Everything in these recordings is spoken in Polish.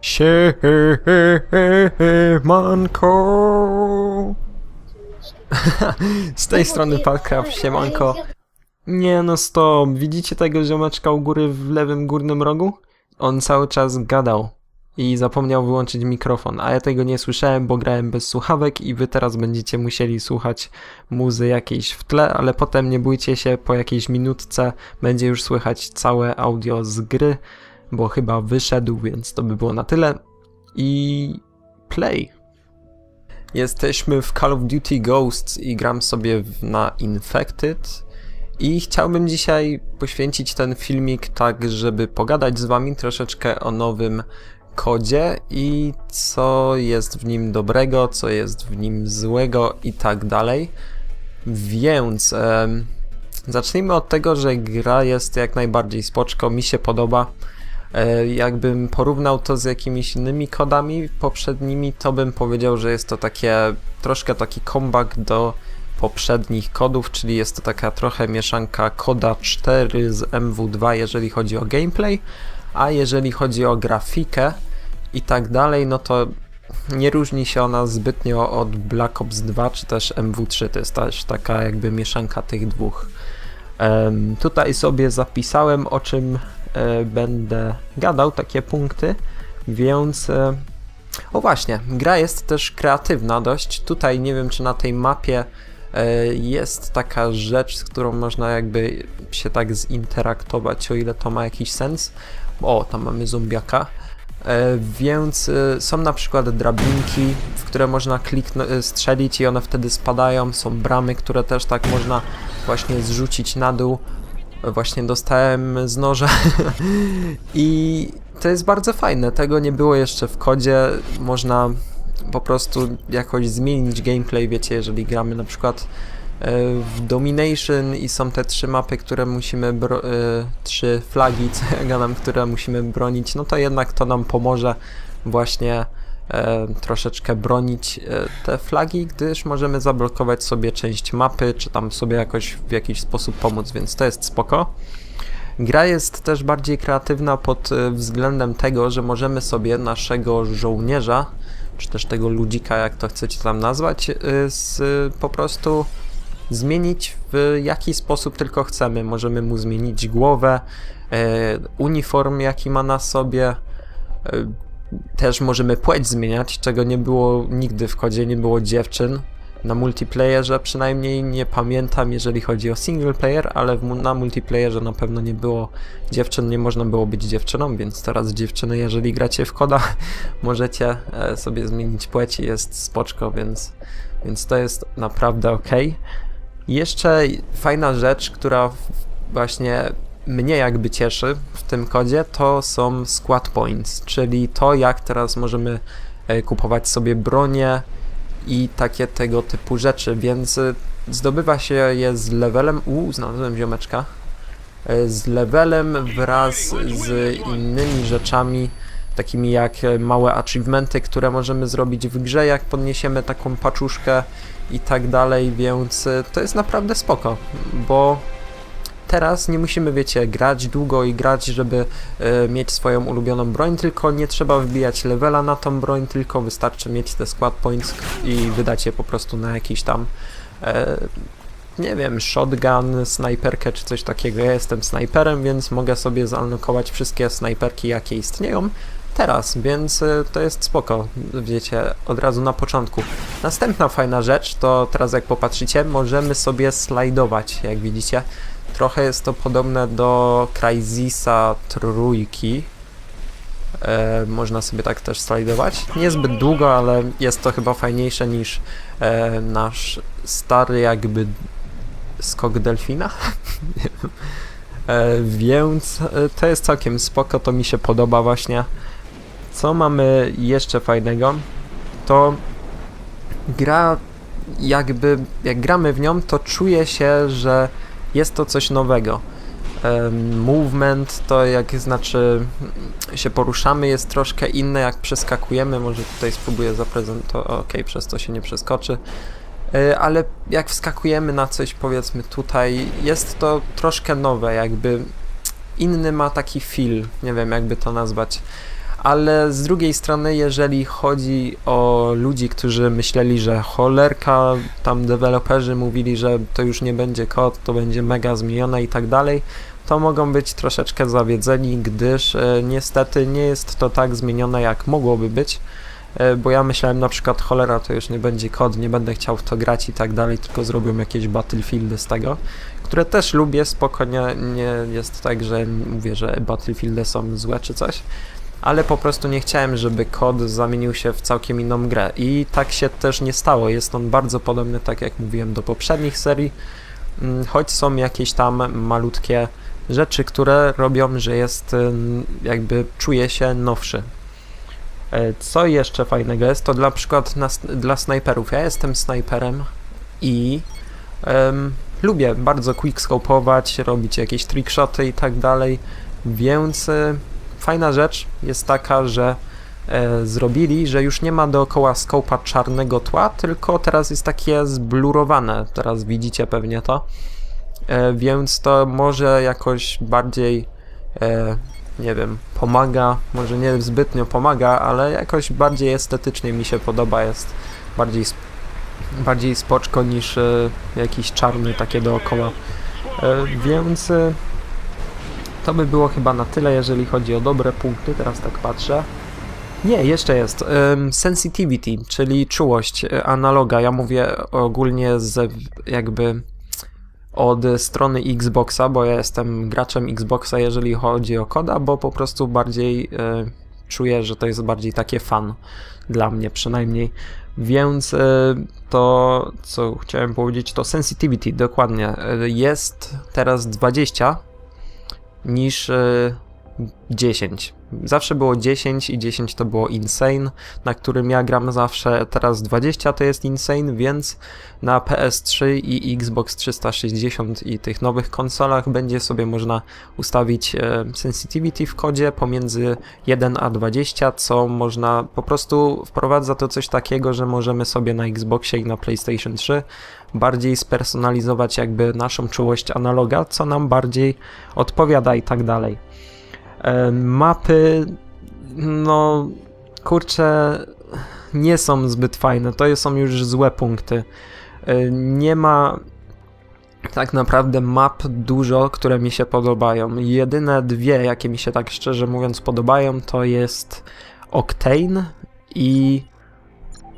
Siemanko! Z tej strony Palcraft, siemanko. Nie no stop, widzicie tego ziomeczka u góry w lewym górnym rogu? On cały czas gadał i zapomniał wyłączyć mikrofon, a ja tego nie słyszałem, bo grałem bez słuchawek i wy teraz będziecie musieli słuchać muzy jakiejś w tle, ale potem nie bójcie się, po jakiejś minutce będzie już słychać całe audio z gry, bo chyba wyszedł, więc to by było na tyle. I play. Jesteśmy w Call of Duty Ghosts i gram sobie na Infected. I chciałbym dzisiaj poświęcić ten filmik tak, żeby pogadać z wami troszeczkę o nowym kodzie i co jest w nim dobrego, co jest w nim złego i tak dalej. Więc em, zacznijmy od tego, że gra jest jak najbardziej spoczko, mi się podoba. E, Jakbym porównał to z jakimiś innymi kodami poprzednimi, to bym powiedział, że jest to takie troszkę taki comeback do poprzednich kodów, czyli jest to taka trochę mieszanka koda 4 z MW2, jeżeli chodzi o gameplay, a jeżeli chodzi o grafikę i tak dalej, no to nie różni się ona zbytnio od Black Ops 2 czy też MW3, to jest też taka jakby mieszanka tych dwóch. Em, tutaj sobie zapisałem o czym będę gadał, takie punkty, więc e, o właśnie, gra jest też kreatywna dość. Tutaj nie wiem czy na tej mapie e, jest taka rzecz, z którą można jakby się tak zinteraktować, o ile to ma jakiś sens. O, tam mamy zombiaka. E, Więc e, są na przykład drabinki, w które można kliknąć, strzelić i one wtedy spadają. Są bramy, które też tak można właśnie zrzucić na dół. Właśnie dostałem z noża i to jest bardzo fajne. Tego nie było jeszcze w kodzie. Można po prostu jakoś zmienić gameplay, wiecie, jeżeli gramy na przykład e, w Domination i są te trzy mapy, które musimy, e, trzy flagi, co ja gadam, które musimy bronić, no to jednak to nam pomoże właśnie troszeczkę bronić e, te flagi, gdyż możemy zablokować sobie część mapy, czy tam sobie jakoś w jakiś sposób pomóc, więc to jest spoko. Gra jest też bardziej kreatywna pod e, względem tego, że możemy sobie naszego żołnierza, czy też tego ludzika, jak to chcecie tam nazwać, e, z, po prostu zmienić w jaki sposób tylko chcemy. Możemy mu zmienić głowę, e, uniform jaki ma na sobie, e, też możemy płeć zmieniać, czego nie było nigdy w kodzie, nie było dziewczyn. Na multiplayerze przynajmniej nie pamiętam, jeżeli chodzi o single player, ale w, na multiplayerze na pewno nie było dziewczyn, nie można było być dziewczyną, więc teraz dziewczyny, jeżeli gracie w koda, możecie e, sobie zmienić płeć i jest spoczko, więc, więc to jest naprawdę ok. Jeszcze fajna rzecz, która właśnie mnie jakby cieszy w tym kodzie, to są squad points, czyli to jak teraz możemy e, kupować sobie bronię i takie tego typu rzeczy, więc e, zdobywa się je z levelem, uuu, znalazłem ziomeczka, e, z levelem wraz z innymi rzeczami, takimi jak małe achievementy, które możemy zrobić w grze, jak podniesiemy taką paczuszkę i tak dalej, więc to jest naprawdę spoko, bo teraz nie musimy, wiecie, grać długo i grać, żeby e, mieć swoją ulubioną broń, tylko nie trzeba wbijać levela na tą broń, tylko wystarczy mieć te squad points i wydać je po prostu na jakiś tam e, nie wiem, shotgun, snajperkę czy coś takiego. Ja jestem snajperem, więc mogę sobie zaalokować wszystkie snajperki, jakie istnieją teraz, więc e, to jest spoko, wiecie, od razu na początku. Następna fajna rzecz to teraz jak popatrzycie, możemy sobie slajdować, jak widzicie. Trochę jest to podobne do Crysisa trójki. E, można sobie tak też slajdować. Niezbyt długo, ale jest to chyba fajniejsze niż e, nasz stary jakby skok delfina. E, więc e, to jest całkiem spoko, to mi się podoba właśnie. Co mamy jeszcze fajnego? To gra jakby, jak gramy w nią, to czuje się, że jest to coś nowego. Em, Movement to jak znaczy się poruszamy jest troszkę inne jak przeskakujemy, może tutaj spróbuję zaprezentować, okej, przez to się nie przeskoczy, E, ale jak wskakujemy na coś powiedzmy tutaj, jest to troszkę nowe, jakby inny ma taki feel, nie wiem jakby to nazwać, ale z drugiej strony, jeżeli chodzi o ludzi, którzy myśleli, że cholerka, tam deweloperzy mówili, że to już nie będzie kod, to będzie mega zmienione i tak dalej, to mogą być troszeczkę zawiedzeni, gdyż e, niestety nie jest to tak zmienione, jak mogłoby być. E, Bo ja myślałem na przykład, cholera, to już nie będzie kod, nie będę chciał w to grać i tak dalej, tylko zrobią jakieś battlefieldy z tego, które też lubię, spokojnie, nie jest tak, że mówię, że battlefieldy są złe czy coś, ale po prostu nie chciałem, żeby kod zamienił się w całkiem inną grę i tak się też nie stało, jest on bardzo podobny, tak jak mówiłem, do poprzednich serii, Mm, choć są jakieś tam malutkie rzeczy, które robią, że jest jakby czuje się nowszy. E, Co jeszcze fajnego jest, to dla przykład na, dla snajperów. Ja jestem snajperem i em, lubię bardzo quickscope'ować, robić jakieś trickshoty i tak dalej, więc e, fajna rzecz jest taka, że e, zrobili, że już nie ma dookoła skopa czarnego tła, tylko teraz jest takie zblurowane. Teraz widzicie pewnie to. E, więc to może jakoś bardziej, e, nie wiem, pomaga, może nie zbytnio pomaga, ale jakoś bardziej estetycznie mi się podoba, jest bardziej, bardziej spoczko niż jakiś czarny takie dookoła. Więc to by było chyba na tyle, jeżeli chodzi o dobre punkty, teraz tak patrzę. Nie, jeszcze jest. Sensitivity, czyli czułość e, analoga. Ja mówię ogólnie z jakby od strony Xboxa, bo ja jestem graczem Xboxa, jeżeli chodzi o koda, bo po prostu bardziej e, czuję, że to jest bardziej takie fan dla mnie przynajmniej. Więc e, to, co chciałem powiedzieć, to sensitivity, dokładnie. Jest teraz 20 niż e, 10. Zawsze było 10 i 10 to było Insane, na którym ja gram zawsze. Teraz 20 to jest Insane, więc na PS3 i Xbox 360 i tych nowych konsolach będzie sobie można ustawić e, sensitivity w kodzie pomiędzy 1 a 20, co można po prostu wprowadza to coś takiego, że możemy sobie na Xboxie i na PlayStation 3 bardziej spersonalizować jakby naszą czułość analoga, co nam bardziej odpowiada i tak dalej. E, Mapy, no kurczę, nie są zbyt fajne. To są już złe punkty. E, Nie ma tak naprawdę map dużo, które mi się podobają. Jedyne dwie, jakie mi się tak szczerze mówiąc podobają, to jest Octane i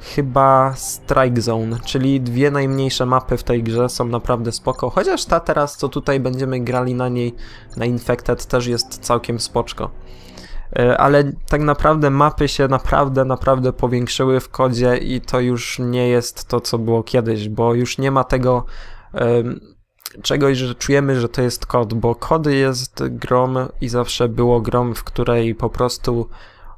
chyba Strike Zone, czyli dwie najmniejsze mapy w tej grze są naprawdę spoko. Chociaż ta teraz, co tutaj będziemy grali na niej, na Infected, też jest całkiem spoczko. E, Ale tak naprawdę mapy się naprawdę, naprawdę powiększyły w kodzie i to już nie jest to, co było kiedyś, bo już nie ma tego em, czegoś, że czujemy, że to jest kod, bo kody jest grom i zawsze było grom, w której po prostu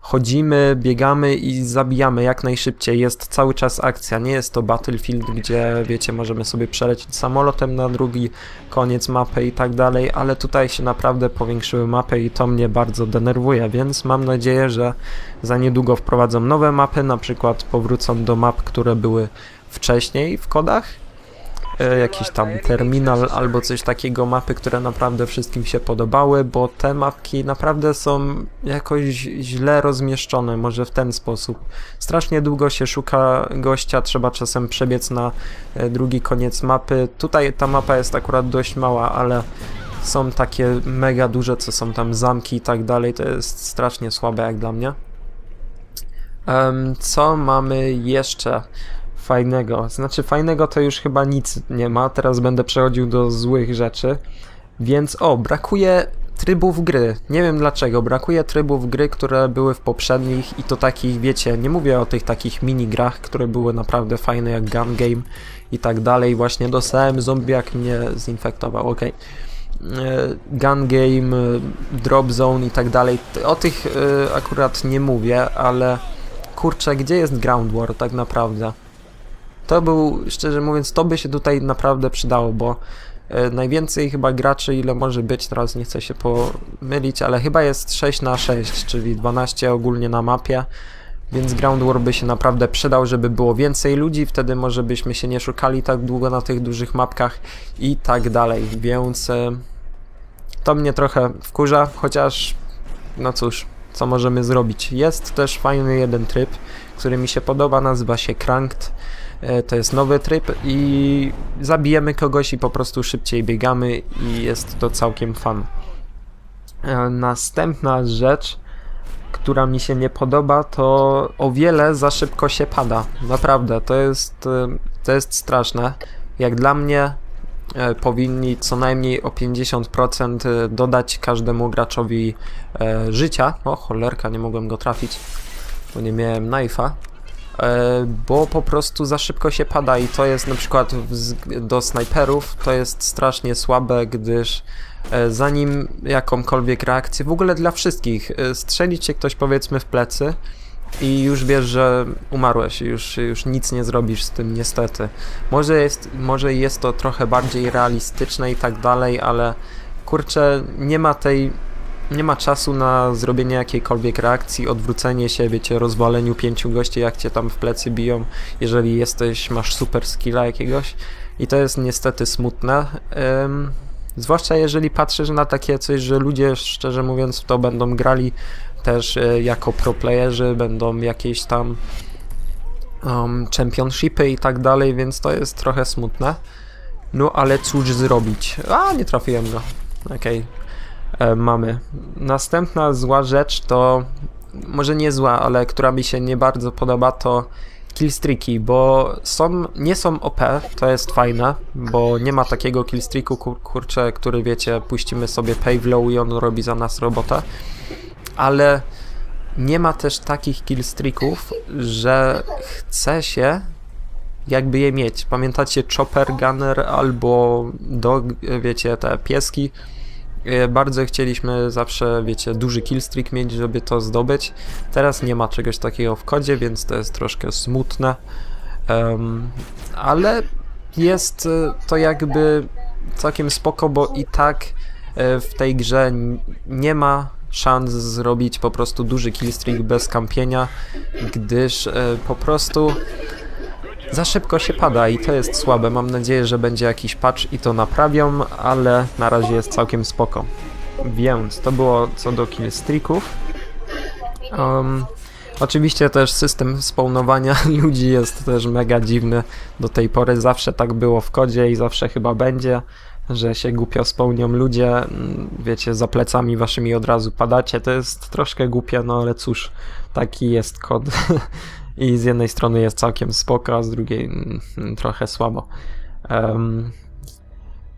chodzimy, biegamy i zabijamy jak najszybciej. Jest cały czas akcja, nie jest to Battlefield, gdzie wiecie, możemy sobie przelecieć samolotem na drugi koniec mapy i tak dalej, ale tutaj się naprawdę powiększyły mapy i to mnie bardzo denerwuje, więc mam nadzieję, że za niedługo wprowadzą nowe mapy, na przykład powrócą do map, które były wcześniej w kodach. E, jakiś tam terminal albo coś takiego, mapy, które naprawdę wszystkim się podobały, bo te mapki naprawdę są jakoś źle rozmieszczone, może w ten sposób. Strasznie długo się szuka gościa, trzeba czasem przebiec na e, drugi koniec mapy. Tutaj ta mapa jest akurat dość mała, ale są takie mega duże, co są tam zamki i tak dalej, to jest strasznie słabe jak dla mnie. Co mamy jeszcze fajnego? Znaczy fajnego to już chyba nic nie ma, teraz będę przechodził do złych rzeczy. Więc o, brakuje trybów gry. Nie wiem dlaczego, brakuje trybów gry, które były w poprzednich i to takich, wiecie, nie mówię o tych takich minigrach, które były naprawdę fajne jak Gun Game i tak dalej. Właśnie dostałem zombie jak mnie zinfektował, okej. E, Gun Game, e, Drop Zone i tak dalej. O tych e, akurat nie mówię, ale kurczę, gdzie jest Ground War tak naprawdę? To był, szczerze mówiąc, to by się tutaj naprawdę przydało, bo e, najwięcej chyba graczy, ile może być, teraz nie chcę się pomylić, ale chyba jest 6 na 6, czyli 12 ogólnie na mapie, więc Ground War by się naprawdę przydał, żeby było więcej ludzi, wtedy może byśmy się nie szukali tak długo na tych dużych mapkach i tak dalej, więc e, to mnie trochę wkurza, chociaż no cóż, co możemy zrobić. Jest też fajny jeden tryb, który mi się podoba, nazywa się Cranked. E, To jest nowy tryb i zabijemy kogoś i po prostu szybciej biegamy i jest to całkiem fun. E, Następna rzecz, która mi się nie podoba, to o wiele za szybko się pada. Naprawdę, to jest, e, to jest straszne. Jak dla mnie powinni co najmniej o 50% e, dodać każdemu graczowi życia. O, cholerka, nie mogłem go trafić, bo nie miałem knife'a. E, bo po prostu za szybko się pada i to jest na przykład do snajperów to jest strasznie słabe, gdyż e, zanim jakąkolwiek reakcję, w ogóle dla wszystkich, e, strzeli cię ktoś powiedzmy w plecy i już wiesz, że umarłeś, już, już nic nie zrobisz z tym niestety. Może jest, może jest to trochę bardziej realistyczne i tak dalej, ale kurczę, nie ma tej nie ma czasu na zrobienie jakiejkolwiek reakcji, odwrócenie się, wiecie, rozwaleniu pięciu gości, jak cię tam w plecy biją, jeżeli jesteś, masz super skilla jakiegoś. I to jest niestety smutne. Ym, zwłaszcza jeżeli patrzysz na takie coś, że ludzie, szczerze mówiąc, w to będą grali też y, jako pro playerzy, będą jakieś tam um, championshipy i tak dalej, więc to jest trochę smutne. No ale cóż zrobić? A, nie trafiłem go. Okej e, mamy. Następna zła rzecz to, może nie zła, ale która mi się nie bardzo podoba, to killstreaki, bo są, nie są OP, to jest fajne, bo nie ma takiego killstreaku, kur, kurczę, który wiecie, puścimy sobie paylow i on robi za nas robotę, ale nie ma też takich killstreaków, że chce się jakby je mieć. Pamiętacie Chopper Gunner albo dog, wiecie, te pieski, E, Bardzo chcieliśmy zawsze, wiecie, duży killstreak mieć, żeby to zdobyć. Teraz nie ma czegoś takiego w kodzie, więc to jest troszkę smutne. Em, ale jest e, to jakby całkiem spoko, bo i tak e, w tej grze nie ma szans zrobić po prostu duży killstreak bez kampienia, gdyż e, po prostu za szybko się pada i to jest słabe. Mam nadzieję, że będzie jakiś patch i to naprawią, ale na razie jest całkiem spoko. Więc to było co do killstreaków. Um, oczywiście też system spawnowania ludzi jest też mega dziwny. Do tej pory zawsze tak było w kodzie i zawsze chyba będzie, że się głupio spełnią ludzie, mm, wiecie, za plecami waszymi od razu padacie. To jest troszkę głupie, no ale cóż, taki jest kod. I z jednej strony jest całkiem spoko, a z drugiej mm, trochę słabo. Em,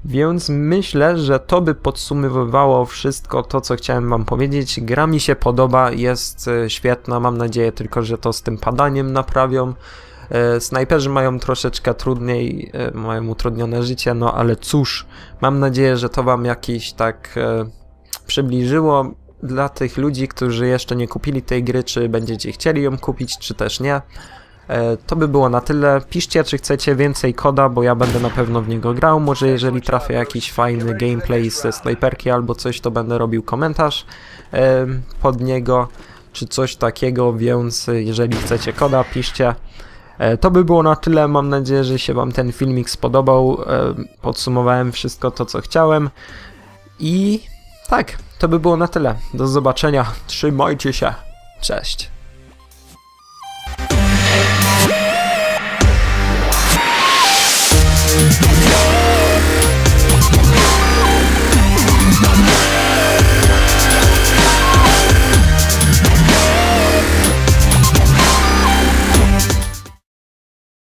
więc myślę, że to by podsumowywało wszystko to, co chciałem wam powiedzieć. Gra mi się podoba, jest e, świetna, mam nadzieję tylko, że to z tym padaniem naprawią. E, Snajperzy mają troszeczkę trudniej, e, mają utrudnione życie, no ale cóż, mam nadzieję, że to wam jakiś tak przybliżyło dla tych ludzi, którzy jeszcze nie kupili tej gry, czy będziecie chcieli ją kupić, czy też nie. E, To by było na tyle. Piszcie, czy chcecie więcej koda, bo ja będę na pewno w niego grał. Może jeżeli trafię jakiś fajny gameplay ze snajperki albo coś, to będę robił komentarz e, pod niego, czy coś takiego, więc jeżeli chcecie koda, piszcie. E, To by było na tyle. Mam nadzieję, że się Wam ten filmik spodobał. Podsumowałem wszystko to, co chciałem. I tak, to by było na tyle. Do zobaczenia. Trzymajcie się. Cześć.